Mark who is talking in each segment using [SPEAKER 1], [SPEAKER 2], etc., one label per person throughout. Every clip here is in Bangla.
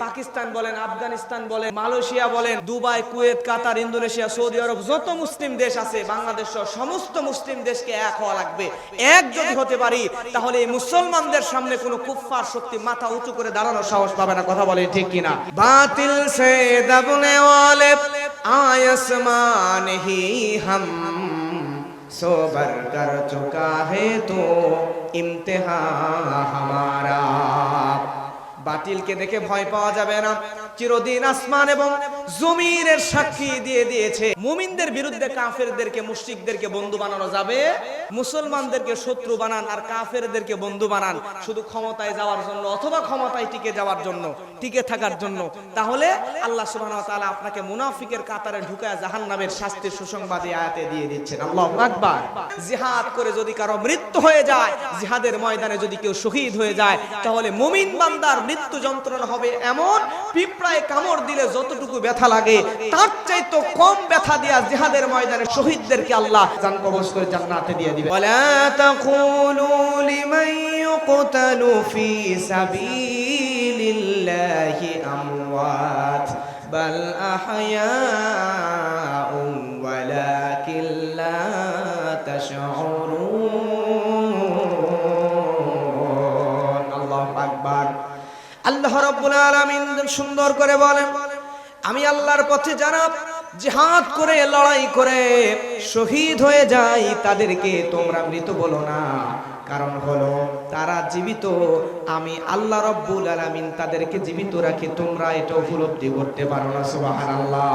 [SPEAKER 1] পাকিস্তান বলেন আফগানিস্তান বলেন মালয়েশিয়া বলেন Dubai Kuwait Qatar Indonesia Saudi Arab যত মুসলিম দেশ আছে বাংলাদেশ সহ সমস্ত মুসলিম দেশকে এক হওয়া লাগবে এক যদি হতে পারি তাহলে এই মুসলমানদের সামনে কোনো কুফফার শক্তি মাথা উঁচু করে দাঁড়ানোর সাহস পাবে না কথা বলে ঠিক কিনা বাতিল সে দবনে ওয়ালে আয়সমান হি হাম सोबर कर चुका है तो इम्तिहा हमारा বাতিলকে দেখে ভয় পাওয়া যাবে না। চিরদিন আসমান এবং জমিনের সাক্ষী দিয়ে দিয়েছে। মুমিনদের বিরুদ্ধে কাফেরদেরকে, মুশরিকদেরকে বন্ধু বানানো যাবে। মুসলমানদেরকে শত্রু বানান আর কাফেরদেরকে বন্ধু বানান। শুধু ক্ষমতায় যাওয়ার জন্য অথবা ক্ষমতায় টিকে যাওয়ার জন্য, টিকে থাকার জন্য। তাহলে আল্লাহ সুবহানাহু ওয়া আপনাকে মুনাফিকের কাতারে ঢুকায় জাহান্নামের শাস্তির সুসংবাদ আয়াতে দিয়ে দিচ্ছেন। আল্লাহু আকবার। জিহাদ করে যদি কারও মৃত্যু হয়ে যায়, জিহাদের ময়দানে যদি কেউ শহীদ হয়ে যায়, তাহলে মুমিন বান্দার মৃত্যু যন্ত্রণা হবে এমন। পিঁপড়ায় কামড় দিলে যতটুকু ব্যথা লাগে, তার চাইতো কম ব্যথা দিয়া জিহাদের ময়দানে শহীদদেরকে আল্লাহ জান কবজ করে জান্নাতে দিয়ে দিবে। ওয়ালা তাকুলু লিমান ইউকতালু ফি সাবিলিল্লাহি আমওয়াত, বাল আহয়াউন আলামিন সুন্দর করে বলেন। আমি আল্লাহর পথে যারা জিহাদ করে, লড়াই করে, শহীদ হয়ে যায় তাদেরকে তোমরা মৃত বলো না। কারণ হলো, তারা জীবিত। আমি আল্লাহ রব্বুল আলামিন তাদেরকে জীবিত রাখি, তোমরা এটা উপলব্ধি করতে পারো না, সুবহানাল্লাহ।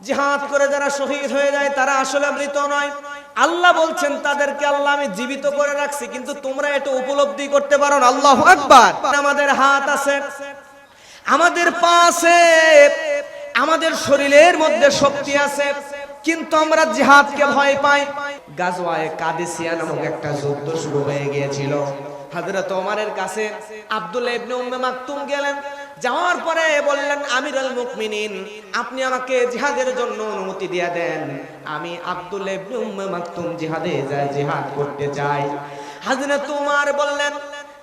[SPEAKER 1] জিহাদ করে যারা শহীদ হয়ে যায়, তারা আসলে মৃত নয়। আল্লাহ বলছেন, তাদেরকে আল্লাহ আমি জীবিত করে রাখছি, কিন্তু তোমরা এটা উপলব্ধি করতে পারো না। আল্লাহ আকবার। আমাদের হাত আছে। আমাদের পা আছে আমাদের শরীরের মধ্যে শক্তি আছে, কিন্তু আমরা জিহাদকে ভয় পাই। গাজওয়ায়ে কাদেসিয়া নামক একটা যুদ্ধ শুরু হয়ে গিয়েছিল। হযরত ওমরের কাছে আব্দুল্লাহ ইবনে উম্মে মাকতুম গেলেন। যাওয়ার পরে বললেন, আমিরুল মুকমিনিন আপনি আমাকে জিহাদের জন্য অনুমতি দিয়ে দেন। আমি আব্দুল ইবনে উম্মে মাকতুম জিহাদে যাই, জিহাদ করতে চাই। হযরত উমর বললেন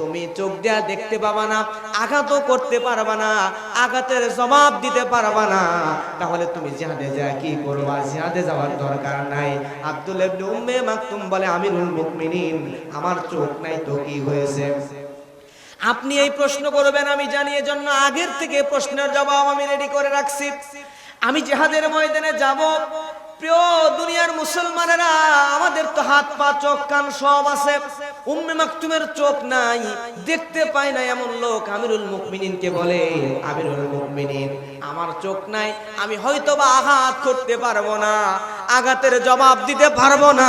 [SPEAKER 1] তুমি চোখ দিয়া দেখতে পাবা না, আঘাতও করতে পারবা না, আঘাতের জবাব দিতে পারবা না। তাহলে তুমি জিহাদে যা কি করবা? জিহাদে যাওয়ার দরকার নাই। আব্দুল ইবনে উম্মে মাকতুম বলে, আমিরুল মুমিনিন, আমার চোখ নাই তো কি হয়েছে? আপনি এই প্রশ্ন করবেন, আমি জানি, এজন্য আগের থেকে প্রশ্নের জবাব আমি রেডি করে রাখছি। আমি জেহাদের ময়দানে যাব আমিরুল আমার চোখ নাই, আমি হয়তো বা আঘাত করতে পারব না, আঘাতের জবাব দিতে পারব না।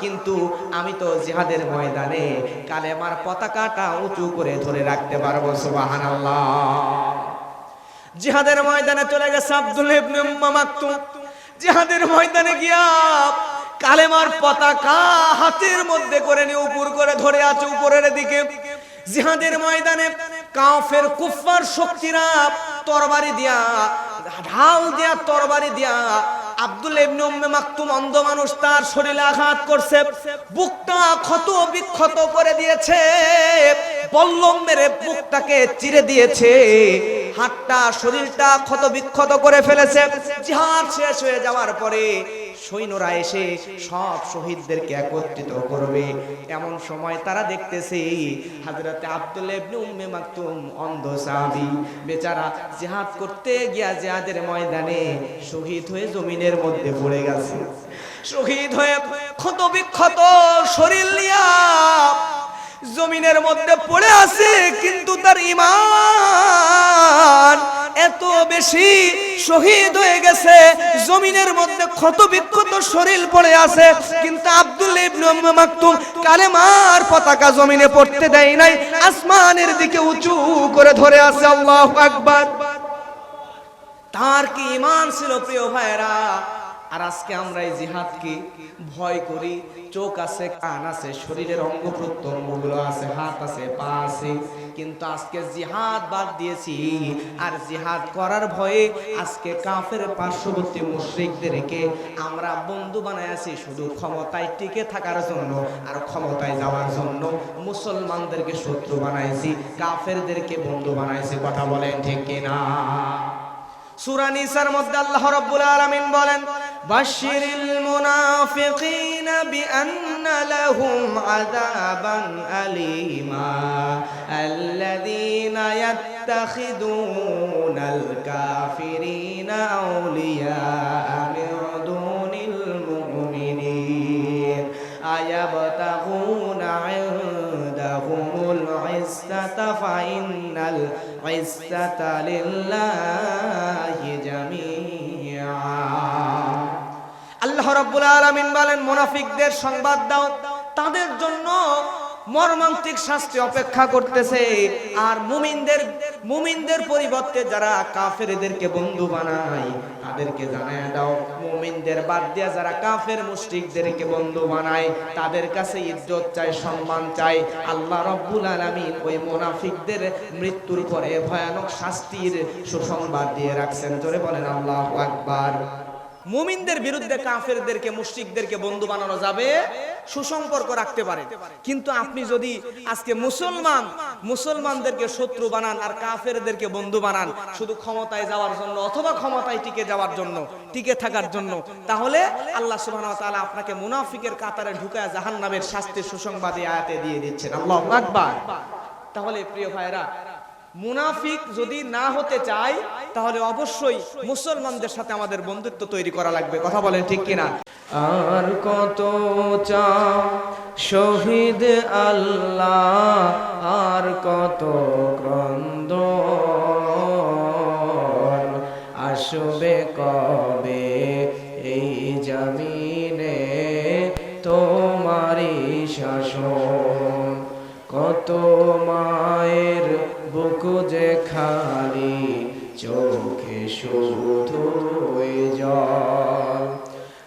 [SPEAKER 1] কিন্তু আমি তো জিহাদের ময়দানে কালেমার পতাকাটা উঁচু করে ধরে রাখতে পারব, সুবহানাল্লাহ। জিহাদের ময়দানে চলে গেছে আব্দুল ইবনে উম্মা মাকতুম। জিহাদের ময়দানে গিয়া কালেমার পতাকা হাতের মধ্যে করে নিয়ে উপর করে ধরে আছে উপরের দিকে। জিহাদের ময়দানে কাফের, কুফফার শক্তিরা তরবারি দিয়া, ঢাল দিয়া তরবারি দিয়া আব্দুল ইবনে উম্মে মাকতুম অন্ধ মানুষ তার শরীরে আঘাত করছে। বুকটা ক্ষত বিক্ষত করে দিয়েছে। বল্লম মেরে বুকটাকে চিরে দিয়েছে। হাতটা, শরীরটা ক্ষত বিক্ষত করে ফেলেছে। জিহাদ শেষ হয়ে যাওয়ার পরে সৈন্যরা এসে সব শহীদদেরকে একত্রিত করবে। এমন সময় তারা দেখতেছে হাজরতে আব্দুল মাকতুম অন্ধ সাহাবী। বেচারা জিহাদ করতে গিয়া জিহাদের ময়দানে শহীদ হয়ে জমিনের মধ্যে পড়ে গেছে। শহীদ হয়ে ক্ষত বিক্ষত শরীর নিয়া জমিনের মধ্যে পড়ে আছে, কিন্তু তার ইমান এত বেশি শহীদ হয়ে গেছে, জমিনের মধ্যে ক্ষত বিক্ষত শরীর পড়ে আছে, কিন্তু আব্দুল ইবনে মাকতুম কালেমার পতাকা জমিনে পড়তে দেয় নাই, আসমানের দিকে উঁচু করে ধরে আছে, আল্লাহু আকবার। তার কি ইমান ছিল প্রিয় ভাইরা আর আজকে আমরা এই জিহাদকে ভয় করি, চোখ আছে, কান আছে, শরীরের অঙ্গ প্রত্যঙ্গগুলো আছে, হাত আছে, পা আছে। কিন্তু আজকে জিহাদ বাদ দিয়েছি। আর জিহাদ করার ভয়ে আজকে কাফের পার্শ্ববর্তী মুশ্রিকদেরকে আমরা বন্ধু বানায় আছি শুধু ক্ষমতায় টিকে থাকার জন্য আর ক্ষমতায় যাওয়ার জন্য। মুসলমানদেরকে শত্রু বানাইছি, কাফেরদেরকে বন্ধু বানাইছি। কথা বলেন ঠিক কিনা? সূরা নিসার মধ্যে আল্লাহ রাব্বুল আলামিন বলেন بشر المنافقين بأن لهم عذابا أليما. الذين يتخذون الكافرين أولياء من دون المؤمنين. أيبتغون عندهم العزة فإن العزة لله রাব্বুল আলামিন বলেন, মুনাফিকদের সংবাদ দাও, তাদের জন্য মর্মান্তিক শাস্তি অপেক্ষা করতেছে। আর মুমিনদের মুমিনদের পরিবর্তে যারা কাফেরদেরকে বন্ধু বানায়, তাদেরকে জানায় দাও। মুমিনদের বাদ দিয়া যারা কাফের মুশরিকদেরকে বন্ধু বানায়, তাদের কাছে ইজ্জত চাই, সম্মান চাই। আল্লাহ রব্বুল আলামিন ওই মুনাফিকদের মৃত্যুর পরে ভয়ানক শাস্তির সুসংবাদ দিয়ে রাখছেন। জোরে বলেন, আল্লাহু আকবার। মুমিনদের বিরুদ্ধে কাফেরদেরকে, মুশরিকদেরকে বন্ধু বানানো যাবে, সুসম্পর্ক রাখতে পারে। কিন্তু আপনি যদি আজকে মুসলমান, মুসলমানদেরকে শত্রু বানান আর কাফেরদেরকে বন্ধু বানান, শুধু ক্ষমতায় যাওয়ার জন্য অথবা ক্ষমতায় টিকে যাওয়ার জন্য, টিকে থাকার জন্য, তাহলে আল্লাহ সুবহানাহু ওয়া তাআলা আপনাকে মুনাফিকের কাতারে ঢুকায় জাহান্নামের শাস্তির সুসংবাদ আয়াতে দিয়ে দিচ্ছেন। আল্লাহু আকবার। তাহলে প্রিয় ভাইরা মুনাফিক যদি না হতে চায়, তাহলে অবশ্যই মুসলমানদের সাথে আমাদের বন্ধুত্ব তৈরি করা লাগবে। কথা বলেন ঠিক কিনা? আর কত চাও শহীদ আল্লাহ, আর কত ক্রন্দ আসবে কবে? এই জমিনে তোমারি শাসন, কত মায়ের বুক যে খালি চোখে শুধু জল।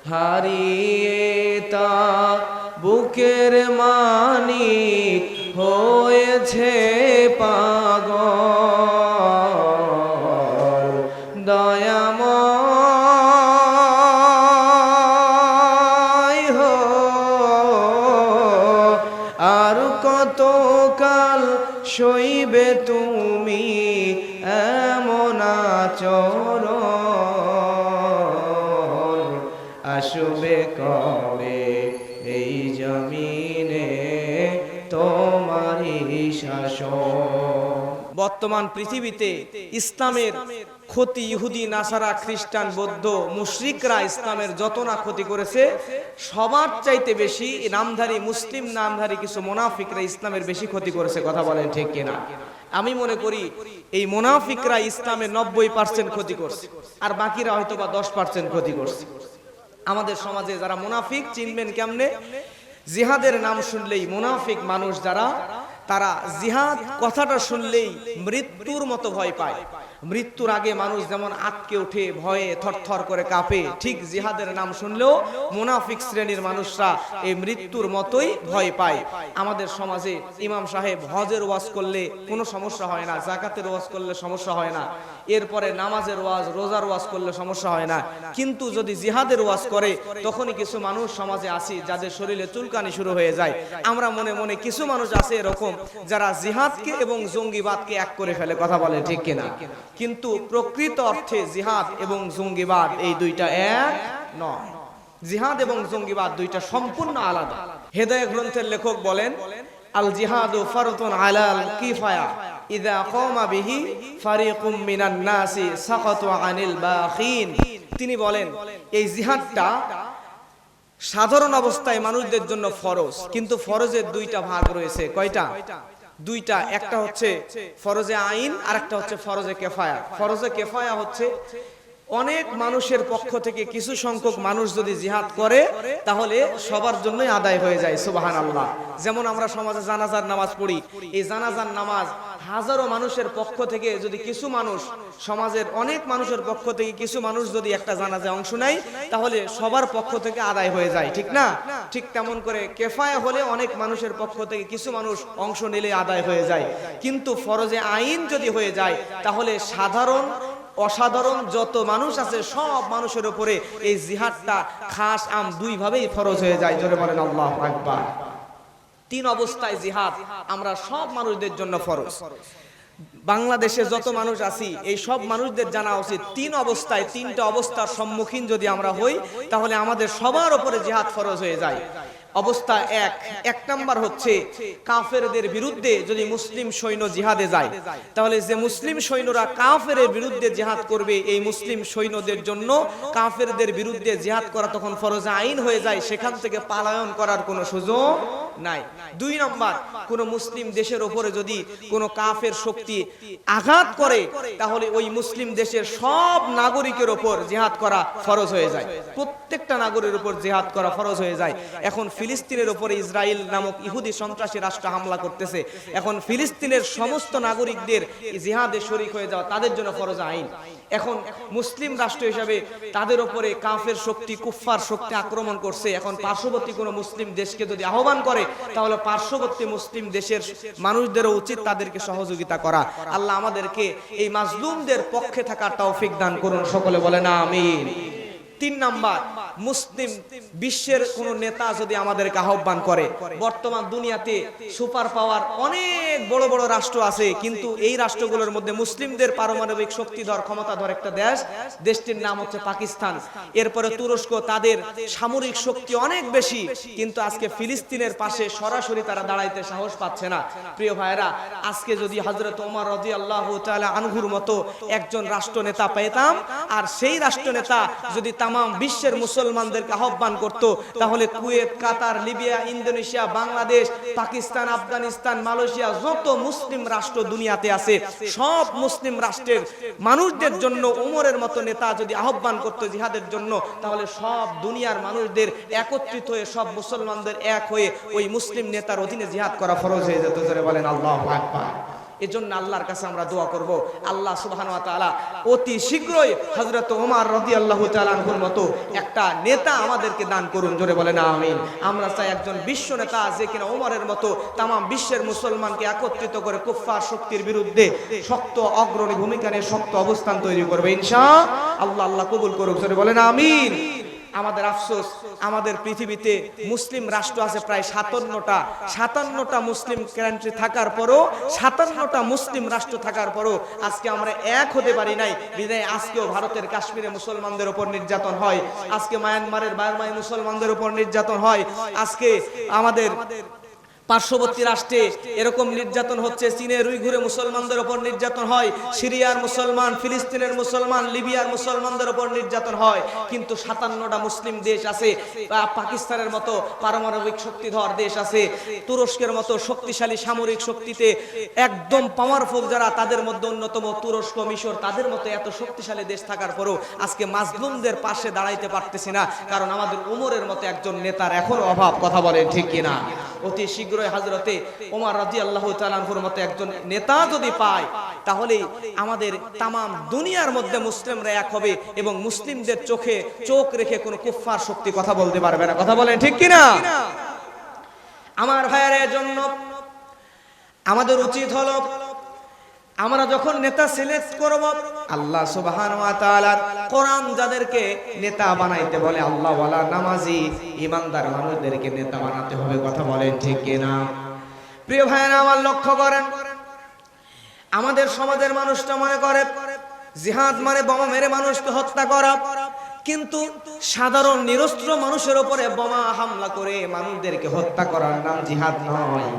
[SPEAKER 1] হারিয়ে তা বুকের মানি হয়েছে। কবে এই জমিনে তোমারই শাসন। বর্তমান পৃথিবীতে ইসলামের ক্ষতি ইহুদি, নাসারা, খ্রিস্টান, বৌদ্ধ, মুশরিকরা ইসলামের যত না ক্ষতি করেছে, সবার চাইতে বেশি নামধারী, মুসলিম নামধারী কিছু মোনাফিকরা ইসলামের বেশি ক্ষতি করেছে, কথা বলেন ঠিক কিনা? আমি মনে করি এই মোনাফিকরা ইসলামের নব্বই পার্সেন্ট ক্ষতি করছে, আর বাকিরা হয়তো বা দশ পার্সেন্ট ক্ষতি করছে। আমাদের সমাজে যারা মুনাফিক চিনবেন কেমনে? জিহাদের নাম শুনলেই মুনাফিক মানুষ যারা, তারা জিহাদ কথাটা শুনলেই মৃত্যুর মতো ভয় পায়। মৃত্যুর আগে মানুষ যেমন আটকে ওঠে ভয়ে থরথর করে কাঁপে, ঠিক জিহাদের নাম শুনলেও মুনাফিক শ্রেণির মানুষরা এই মৃত্যুর মতোই ভয় পায়। আমাদের সমাজে ইমাম সাহেব হজের ওয়াজ করলে কোনো সমস্যা হয় না, জাকাতের ওয়াজ করলে সমস্যা হয় না। এরপরে নামাজের ওয়াজ, রোজার ওয়াজ করলে সমস্যা হয় না। কিন্তু যদি জিহাদের ওয়াজ করে, তখনই কিছু মানুষ সমাজে আসি যাদের শরীরে চুলকানি শুরু হয়ে যায়। আমরা মনে মনে কিছু মানুষ আছে এরকম যারা জিহাদকে এবং জঙ্গিবাদকে এক করে ফেলে, কথা বলে ঠিক কিনা? কিন্তু প্রকৃত অর্থে জিহাদ এবং জঙ্গিবাদ এই দুইটা এক নয়। জিহাদ এবং জঙ্গিবাদ দুইটা সম্পূর্ণ আলাদা। হেদায় গ্রন্থের লেখক বলেন, আল জিহাদু ফারতুন আলাল কিফায়া। ইদা কমা বিহি ফারিকুম মিনান নাসি সাকাতু আনিল বাখিন। তিনি বলেন, এই জিহাদটা সাধারণ অবস্থায় মানুষদের জন্য ফরজ, কিন্তু ফরজের দুইটা ভাগ রয়েছে। কয়টা? দুইটা। একটা হচ্ছে ফরজে আইন আর একটা হচ্ছে ফরজে কেফায়া। ফরজে কেফায়া হচ্ছে অনেক মানুষের পক্ষ থেকে কিছু সংখ্যক মানুষ যদি জিহাদ করে, তাহলে সবার জন্যই আদায় হয়ে যায় সুবাহান আল্লাহ যেমন আমরা সমাজে জানাজার নামাজ পড়ি। এই জানাজার নামাজ হাজারো মানুষের পক্ষ থেকে যদি কিছু মানুষ, সমাজের অনেক মানুষের পক্ষ থেকে কিছু মানুষ যদি একটা জানাজায় অংশ নেয়, তাহলে সবার পক্ষ থেকে আদায় হয়ে যায়, ঠিক না? ঠিক তেমন করে কেফায় হলে অনেক মানুষের পক্ষ থেকে কিছু মানুষ অংশ নিলে আদায় হয়ে যায়। কিন্তু ফরজে আইন যদি হয়ে যায়, তাহলে সাধারণ, অসাধারণ যত মানুষ আছে, সব মানুষের উপরে এই জিহাদটা খাস আম দুই ভাবেই ফরজ হয়ে যায়। জোরে বলেন আল্লাহ আকবার। তিন অবস্থায় জিহাদ, আমরা সব মানুষদের জন্য ফরজ। বাংলাদেশে যত মানুষ আছি, এই সব মানুষদের জানা উচিত, তিন অবস্থায় তিনটা অবস্থার সম্মুখীন যদি আমরা হই, তাহলে আমাদের সবার উপরে জিহাদ ফরজ হয়ে যায়। অবস্থা এক। এক নাম্বার হচ্ছে কাফেরদের বিরুদ্ধে যদি মুসলিম সৈন্য জিহাদে যায়, তাহলে যে মুসলিম সৈন্যরা কাফের বিরুদ্ধে জিহাদ করবে, এই মুসলিম সৈন্যদের জন্য কাফেরদের বিরুদ্ধে জিহাদ করা তখন ফরজ আইন হয়ে যায়, সেখান থেকে পালায়ন করার কোনো সুযোগ নাই। দুই নম্বর, কোন মুসলিম দেশের উপরে যদি কোনো কাফের শক্তি আঘাত করে, তাহলে ওই মুসলিম দেশের সব নাগরিকের উপর জিহাদ করা ফরজ হয়ে যায়। প্রত্যেকটা নাগরিকের উপর জিহাদ করা ফরজ হয়ে যায়। এখন ফিলিস্তিনের উপরে ইসরায়েল নামক ইহুদি সন্ত্রাসী রাষ্ট্র হামলা করতেছে। এখন ফিলিস্তিনের সমস্ত নাগরিকদের জিহাদে শরিক হয়ে যাওয়া তাদের জন্য ফরজ আইন। এখন মুসলিম রাষ্ট্র হিসাবে তাদের উপরে কাফের শক্তি, কুফফার শক্তি আক্রমণ করছে। এখন পার্শ্ববর্তী কোনো মুসলিম দেশকে যদি আহ্বান করে, তাহলে পার্শ্ববর্তী মুসলিম দেশের মানুষদেরও উচিত তাদেরকে সহযোগিতা করা। আল্লাহ আমাদেরকে এই মাজলুমদের পক্ষে থাকার তৌফিক দান করুন। সকলে বলে না আমিন। তিন নাম্বার মুসলিম বিশ্বের কোন নেতা যদি আমাদেরকে আহ্বান করে, বর্তমান দুনিয়াতে সুপার পাওয়ার অনেক বড় বড় রাষ্ট্র আছে, কিন্তু এই রাষ্ট্রগুলোর মধ্যে মুসলিমদের পারমাণবিক শক্তিধর ক্ষমতাধর একটা দেশ, দেশটির নাম হচ্ছে পাকিস্তান। এরপরে তুরস্ক, তাদের সামরিক শক্তি অনেক বেশি, কিন্তু আজকে ফিলিস্তিনের পাশে সরাসরি তারা দাঁড়াইতে সাহস পাচ্ছে না। প্রিয় ভাইরা আজকে যদি হজরত ওমর রাজি আল্লাহ আনহুর মতো একজন রাষ্ট্রনেতা পেতাম, আর সেই রাষ্ট্রনেতা যদি তাম বিশ্বের মুসলমানদেরকে আহ্বান করত, তাহলে Kuwait, Qatar, Libya, Indonesia, Bangladesh, Pakistan, Afghanistan, Malaysia, যত মুসলিম রাষ্ট্র দুনিয়াতে আছে, সব মুসলিম রাষ্ট্রের মানুষদের জন্য, উমরের মতো নেতা যদি আহ্বান করত জিহাদের জন্য, তাহলে সব দুনিয়ার মানুষদের একত্রিত হয়ে, সব মুসলমানদের এক হয়ে, ওই মুসলিম নেতার অধীনে জিহাদ করা ফরজ হয়ে যেত। বলেন, আল্লাহ আকবার। এজন্য আল্লাহর কাছে আমরা দোয়া করব। আল্লাহ সুবহান ওয়া তাআলা অতি শীঘ্রই হযরত ওমর রাদিয়াল্লাহু তাআলার মতো একটা নেতা আমাদেরকে দান করুন, জোরে বলেন আমিন। আমরা চাই একজন বিশ্ব নেতা যে কিনা ওমরের মতো তাম বিশ্বের মুসলমানকে একত্রিত করে কুফফার শক্তির বিরুদ্ধে শক্ত অগ্রণী ভূমিকা নিয়ে শক্ত অবস্থান তৈরি করবে ইনশাআল্লাহ আল্লাহ আল্লাহ কবুল করুক, জোরে বলেন আমিন। আমাদের আফসোস, আমাদের পৃথিবীতে মুসলিম রাষ্ট্র আছে প্রায় সাতান্নটা। সাতান্নটা মুসলিম কান্ট্রি থাকার পরও, সাতান্নটা মুসলিম রাষ্ট্র থাকার পরও আজকে আমরা এক হতে পারি নাই। বিদায় আজকেও ভারতের কাশ্মীরে মুসলমানদের উপর নির্যাতন হয়। আজকে মায়ানমারের বার্মায় মুসলমানদের ওপর নির্যাতন হয়। আজকে আমাদের পার্শ্ববর্তী রাষ্ট্রে এরকম নির্যাতন হচ্ছে চীনের উইঘুরে মুসলমানদের উপর নির্যাতন হয়, সিরিয়ার মুসলমান, ফিলিস্তিনের মুসলমান, লিবিয়ার মুসলমানদের উপর নির্যাতন হয়, কিন্তু সাতান্নটা মুসলিম দেশ আছে পাকিস্তানের মতো পারমাণবিক শক্তিধর দেশ আছে, তুরস্কের মতো শক্তিশালী সামরিক শক্তিতে একদম পাওয়ারফুল যারা, তাদের মধ্যে অন্যতম তুরস্ক মিশর, তাদের মতো এত শক্তিশালী দেশ থাকার পরও আজকে মাজলুমদের পাশে দাঁড়াইতে পারতেছি না, কারণ আমাদের উমরের মতো একজন নেতার এখনও অভাব, কথা বলেন ঠিক কিনা? অতি শীঘ্রই হাজরতে ওমর রাজি আল্লাহ তালানহুর মতো একজন নেতা যদি পায়, তাহলে আমাদের তাম দুনিয়ার মধ্যে মুসলিমরা এক হবে এবং মুসলিমদের চোখে চোখ রেখে কোনো কুফফার শক্তি কথা বলতে পারবে না। কথা বলেন ঠিক কিনা? আমার ভাইয়ের জন্য আমাদের উচিত হলো আমরা যখন নেতা সিলেক্ট করব, আল্লাহ সুবহান ওয়া তাআলার কোরআন যাদেরকে নেতা বানাইতে বলে, আল্লাহ ওয়ালা নামাজি ইমানদার মানুষদেরকে নেতা বানাতে হবে, কথা বলেন ঠিক কিনা? প্রিয় ভাইয়েরা, আমার লক্ষ্য করেন, আমাদের সমাজের মানুষটা মনে করে, জিহাদ মানে বোমা মেরে মানুষকে হত্যা করা, কিন্তু সাধারণ নিরস্ত্র মানুষের উপরে বোমা হামলা করে মানুষদেরকে হত্যা করার নাম জিহাদ নয়।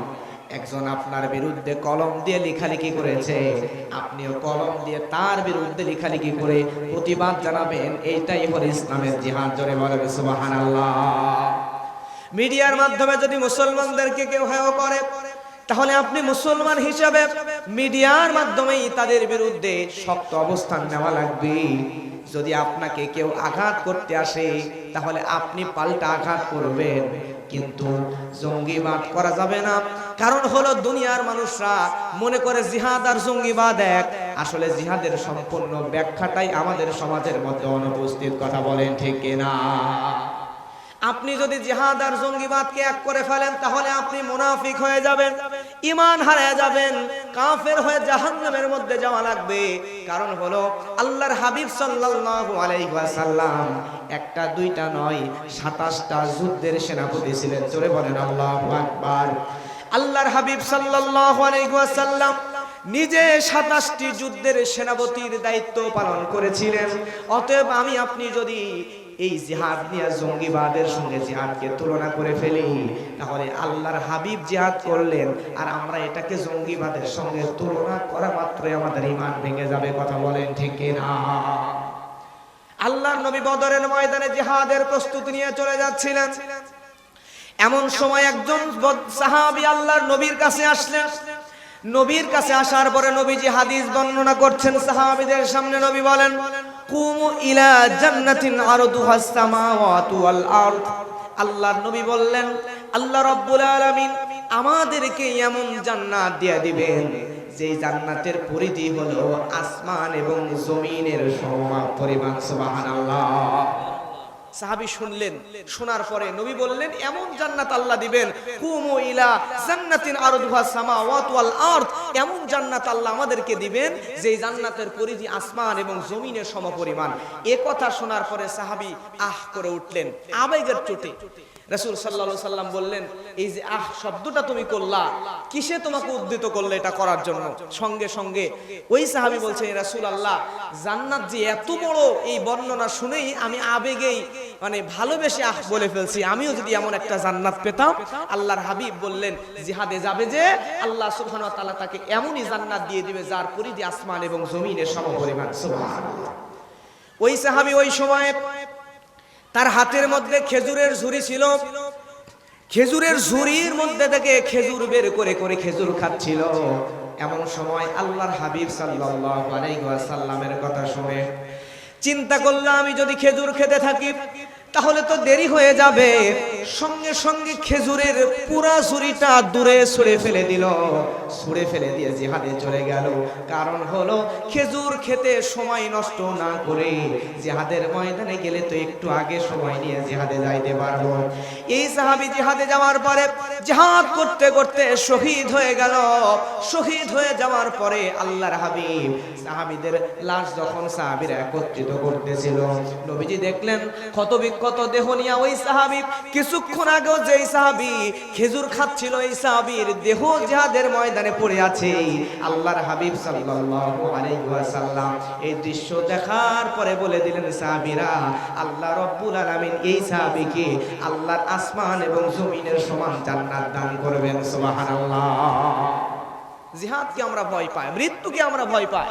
[SPEAKER 1] একজন আপনার বিরুদ্ধে কলম দিয়ে লেখালেখি করেছে। আপনিও কলম দিয়ে তার বিরুদ্ধে লেখালেখি করে প্রতিবাদ জানাবেন। এইটাই হল ইসলামের জিহাদ। জোরে বলে সুবহানাল্লাহ। মিডিয়ার মাধ্যমে যদি মুসলমানদেরকে কেউ হেয় করে, তাহলে আপনি মুসলমান হিসাবে মিডিয়ার মাধ্যমেই তাদের বিরুদ্ধে শক্ত অবস্থান নেওয়া লাগবে। যদি আপনাকে কেউ আঘাত করতে আসে, তাহলে আপনি পাল্টা আঘাত করবেন। কিন্তু জঙ্গিবাদ করা যাবে না। কারণ হলো দুনিয়ার মানুষরা মনে করে জিহাদ আর জঙ্গিবাদ এক। আসলে জিহাদের সম্পূর্ণ ব্যাখ্যাটাই আমাদের সমাজের মধ্যে অনুপস্থিত, কথা বলেন ঠিক না আপনি যদি জিহাদ আর জঙ্গিবাদকে এক করে ফেলেন, তাহলে আপনি মুনাফিক হয়ে যাবেন। ইমান হারিয়ে যাবেন, কাফের হয়ে জাহান্নামের মধ্যে যাওয়া লাগবে। কারণ হলো আল্লাহর হাবিব সাল্লাল্লাহু আলাইহি ওয়াসাল্লাম একটা, দুইটা নয় 27টা যুদ্ধের সেনাপতি ছিলেন। জোরে বলেন, আল্লাহু আকবার। আল্লাহর হাবিব সাল্লাল্লাহু আলাইহি ওয়াসাল্লাম নিজে সাতাশটি যুদ্ধের সেনাপতির দায়িত্ব পালন করেছিলেন। অতএব আমি, আপনি যদি এই জিহাদ নিয়ে জঙ্গিবাদের সঙ্গে জিহাদকে তুলনা করে ফেলি। তাহলে আল্লাহর হাবিব জিহাদ করলেন, আর আমরা এটাকে জঙ্গিবাদের সঙ্গে তুলনা করা মাত্রই আমাদের ইমান ভেঙে যাবে, কথা বলেন ঠিক না আল্লাহর নবী বদরের ময়দানে জিহাদের প্রস্তুতি নিয়ে চলে যাচ্ছিলেন। এমন সময় একজন সাহাবী আল্লাহর নবীর কাছে আসলেন। নবীর কাছে আসার পরে নবীজি হাদিস বর্ণনা করছেন, সাহাবীদের সামনে নবী বলেন বলেন কুমু ইলা জান্নাতিন আরদুহা সামাওয়াতু ওয়াল আরদ। আল্লাহর নবী বললেন, আল্লাহ রাব্বুল আলামিন আমাদেরকে এমন জান্নাত দিয়ে দিবেন যে জান্নাতের পরিধি হলো আসমান এবং জমিনের সমান পরিমাণ সুবহানাল্লাহ। সাহাবী শুনলেন। শোনার পরে নবী বললেন, এমন জান্নাত আল্লাহ দিবেন। কুমু ইলা জান্নাতিন আরদুহা সামাওয়াত ওয়াল আরদ। এমন জান্নাত আল্লাহ আমাদেরকে দিবেন যে জান্নাতের পরিধি আসমান এবং জমিনের সমপরিমাণ। এ কথা শোনার পরে সাহাবি আহ করে উঠলেন। আবেগের চোটে। রাসূল সাল্লাল্লাহু সাল্লাম বললেন, এই যে, আহ, শব্দটা তুমি করলা, কিসে তোমাকে উদ্ধৃত করলে এটা করার জন্য? সঙ্গে সঙ্গে ওই সাহাবী বলছেন রাসূল আল্লাহ জান্নাত যে এত বড় এই বর্ণনা শুনেই আমি আবেগেই মানে ভালোবেসে আহ বলে ফেলছি। আমিও যদি এমন একটা জান্নাত পেতাম, আল্লাহর হাবিব বললেন, জিহাদে যাবে যে আল্লাহ সুবহানাহু ওয়া তাআলা তাকে এমনই জান্নাত দিয়ে দিবে যার পরিধি আসমান এবং জমিনের সমপরিমাণ। সুবহানাল্লাহ। ওই সাহাবী ওই সময়ে তার হাতের মধ্যে খেজুরের ঝুড়ি ছিল। খেজুরের ঝুড়ির মধ্যে থেকে খেজুর বের করে করে খেজুর খাচ্ছিল। এমন সময় আল্লাহর হাবিব সাল্লাহ সাল্লামের ওয়াসাল্লামের কথা শুনে, চিন্তা করলাম আমি যদি খেজুর খেতে থাকি তাহলে তো দেরি হয়ে যাবে। সঙ্গে সঙ্গে খেজুরের পুরা ঝুড়িটা দূরে ছুঁড়ে ফেলে দিল। ছুঁড়ে ফেলে দিয়ে জিহাদে চলে গেল। কারণ হলো, খেজুর খেতে সময় নষ্ট না করে জিহাদের ময়দানে গেলে তো একটু আগে সময় নিয়ে জিহাদে যাইতে পারব। এই সাহাবী জিহাদে যাওয়ার পরে জিহাদ করতে করতে শহীদ হয়ে গেল। শহীদ হয়ে যাওয়ার পরে আল্লাহর হাবিব সাহাবিদের লাশ যখন সাহাবীরা একত্রিত করতেছিল, নবীজি দেখলেন ক্ষত দেহ নিয়ে ওই সাহাবী, কিছুক্ষণ আগেও যেই সাহাবী খেজুর খাচ্ছিল, এই সাহাবীর দেহ জিহাদের ময়দানে পড়ে আছে। আল্লাহর হাবিব সাল্লাল্লাহু আলাইহি ওয়াসাল্লাম এই দৃশ্য দেখার পরে বলে দিলেন, সাহাবীরা, আল্লাহ রব্বুল আলামিন এই সাহাবীকে আল্লাহর আসমান এবং জমিনের সমান জান্নাত দান করবেন, সুবহানাল্লাহ। জিহাদকে আমরা ভয় পাই, মৃত্যুকে আমরা ভয় পাই।